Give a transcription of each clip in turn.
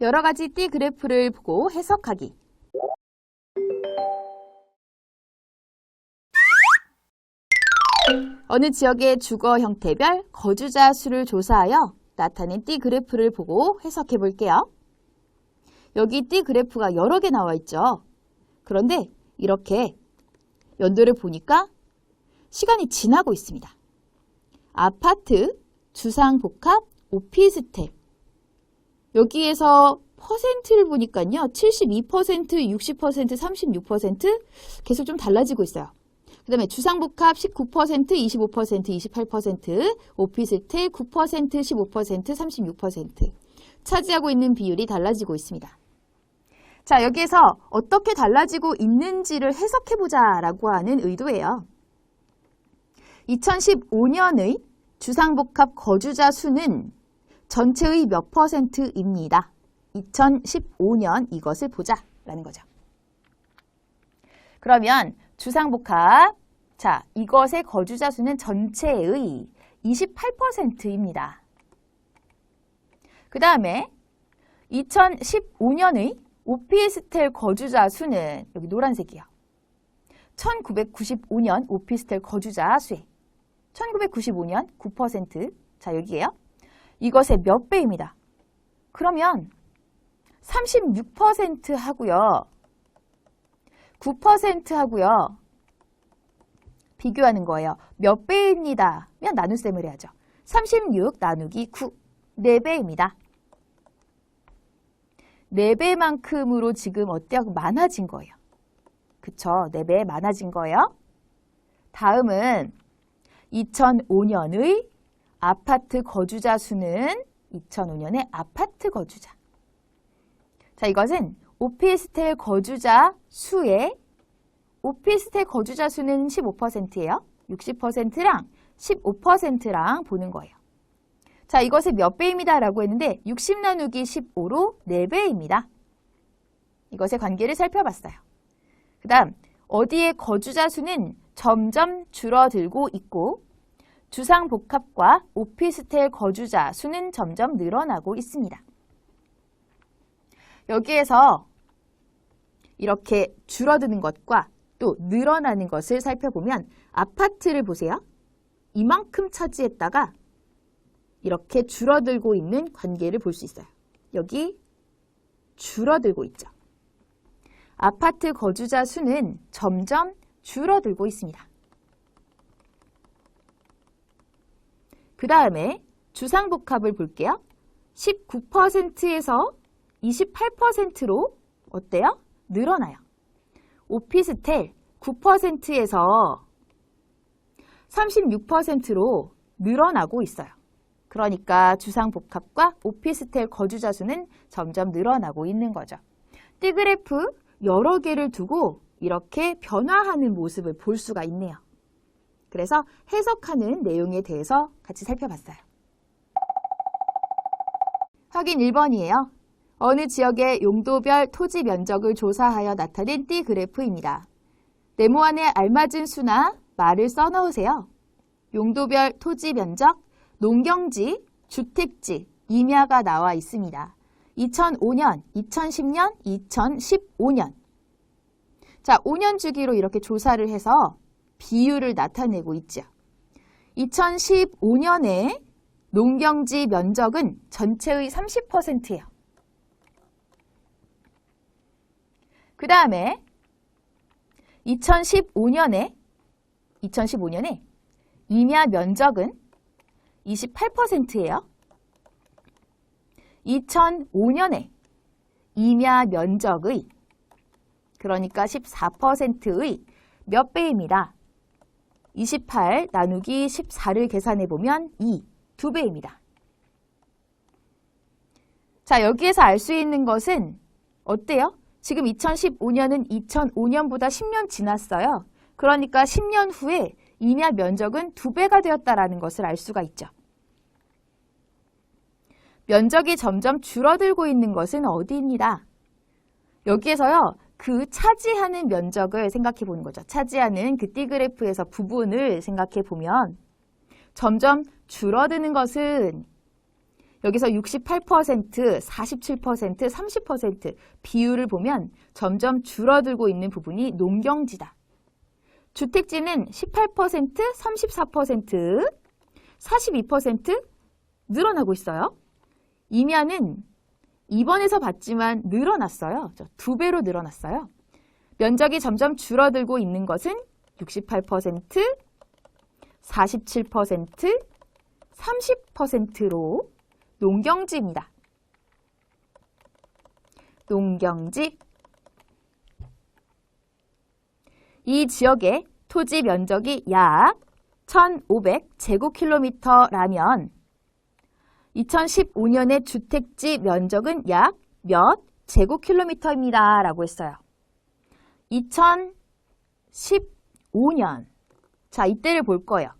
여러 가지 띠 그래프를 보고 해석하기. 어느 지역의 주거 형태별 거주자 수를 조사하여 나타낸 띠 그래프를 보고 해석해 볼게요. 여기 띠 그래프가 여러 개 나와 있죠. 그런데 이렇게 연도를 보니까 시간이 지나고 있습니다. 아파트, 주상복합, 오피스텔. 여기에서 퍼센트를 보니까요. 72%, 60%, 36% 계속 좀 달라지고 있어요. 그 다음에 주상복합 19%, 25%, 28%, 오피스텔 9%, 15%, 36% 차지하고 있는 비율이 달라지고 있습니다. 자, 여기에서 어떻게 달라지고 있는지를 해석해보자 라고 하는 의도예요. 2015년의 주상복합 거주자 수는 전체의 몇 퍼센트입니다. 2015년 이것을 보자 라는 거죠. 그러면 주상복합 자 이것의 거주자 수는 전체의 28%입니다. 그 다음에 2015년의 오피스텔 거주자 수는 여기 노란색이요. 1995년 오피스텔 거주자 수의 1995년 9%. 자, 여기에요. 이것의 몇 배입니다. 그러면 36% 하고요. 9% 하고요. 비교하는 거예요. 몇 배입니다. 면 나눗셈을 해야죠. 36 나누기 9. 4배입니다. 4배만큼으로 지금 어때요? 많아진 거예요. 그쵸? 4배 많아진 거예요. 다음은 2005년의 아파트 거주자 수는 2005년의 아파트 거주자. 자, 이것은 오피스텔 거주자 수의 오피스텔 거주자 수는 15%예요. 60%랑 15%랑 보는 거예요. 자, 이것의 몇 배입니다. 라고 했는데 60 나누기 15로 4배입니다. 이것의 관계를 살펴봤어요. 그 다음 어디에 거주자 수는 점점 줄어들고 있고 주상복합과 오피스텔 거주자 수는 점점 늘어나고 있습니다. 여기에서 이렇게 줄어드는 것과 또 늘어나는 것을 살펴보면 아파트를 보세요. 이만큼 차지했다가 이렇게 줄어들고 있는 관계를 볼 수 있어요. 여기 줄어들고 있죠. 아파트 거주자 수는 점점 줄어들고 있습니다. 그 다음에 주상복합을 볼게요. 19%에서 28%로 어때요? 늘어나요. 오피스텔 9%에서 36%로 늘어나고 있어요. 그러니까 주상복합과 오피스텔 거주자 수는 점점 늘어나고 있는 거죠. 띠그래프 여러 개를 두고 이렇게 변화하는 모습을 볼 수가 있네요. 그래서 해석하는 내용에 대해서 같이 살펴봤어요. 확인 1번이에요. 어느 지역의 용도별 토지 면적을 조사하여 나타낸 띠 그래프입니다. 네모 안에 알맞은 수나 말을 써넣으세요. 용도별 토지 면적, 농경지, 주택지, 임야가 나와 있습니다. 2005년, 2010년, 2015년. 자, 5년 주기로 이렇게 조사를 해서 비율을 나타내고 있죠. 2015년에 농경지 면적은 전체의 30%예요. 그 다음에 2015년에 2015년에 임야 면적은 28%예요. 2005년에 임야 면적의 그러니까 14%의 몇 배입니다. 28 나누기 14를 계산해 보면 2, 2배입니다. 자, 여기에서 알 수 있는 것은 어때요? 지금 2015년은 2005년보다 10년 지났어요. 그러니까 10년 후에 임야 면적은 2배가 되었다라는 것을 알 수가 있죠. 면적이 점점 줄어들고 있는 것은 어디입니다. 여기에서요. 그 차지하는 면적을 생각해 보는 거죠. 차지하는 그 띠그래프에서 부분을 생각해 보면 점점 줄어드는 것은 여기서 68%, 47%, 30% 비율을 보면 점점 줄어들고 있는 부분이 농경지다. 주택지는 18%, 34%, 42% 늘어나고 있어요. 임야는 2번에서 봤지만 늘어났어요. 저두 배로 늘어났어요. 면적이 점점 줄어들고 있는 것은 68%, 47%, 30%로 농경지입니다. 농경지. 이 지역의 토지 면적이 약 1,500제곱킬로미터라면 2015년의 주택지 면적은 약 몇 제곱킬로미터입니다. 라고 했어요. 2015년. 자, 이때를 볼 거예요.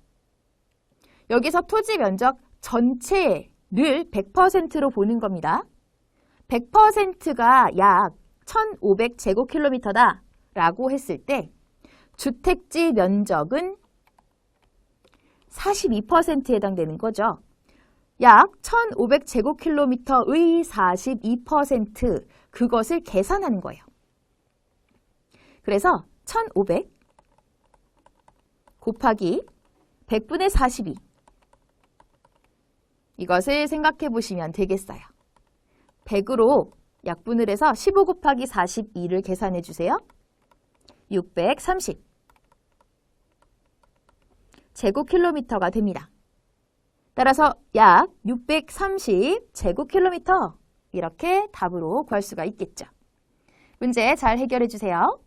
여기서 토지 면적 전체를 100%로 보는 겁니다. 100%가 약 1,500제곱킬로미터다 라고 했을 때 주택지 면적은 42%에 해당되는 거죠. 약 1,500제곱킬로미터의 42% 그것을 계산하는 거예요. 그래서 1,500 곱하기 100분의 42 이것을 생각해 보시면 되겠어요. 100으로 약분을 해서 15 곱하기 42를 계산해 주세요. 630 제곱킬로미터가 됩니다. 따라서 약 630제곱킬로미터 이렇게 답으로 구할 수가 있겠죠. 문제 잘 해결해 주세요.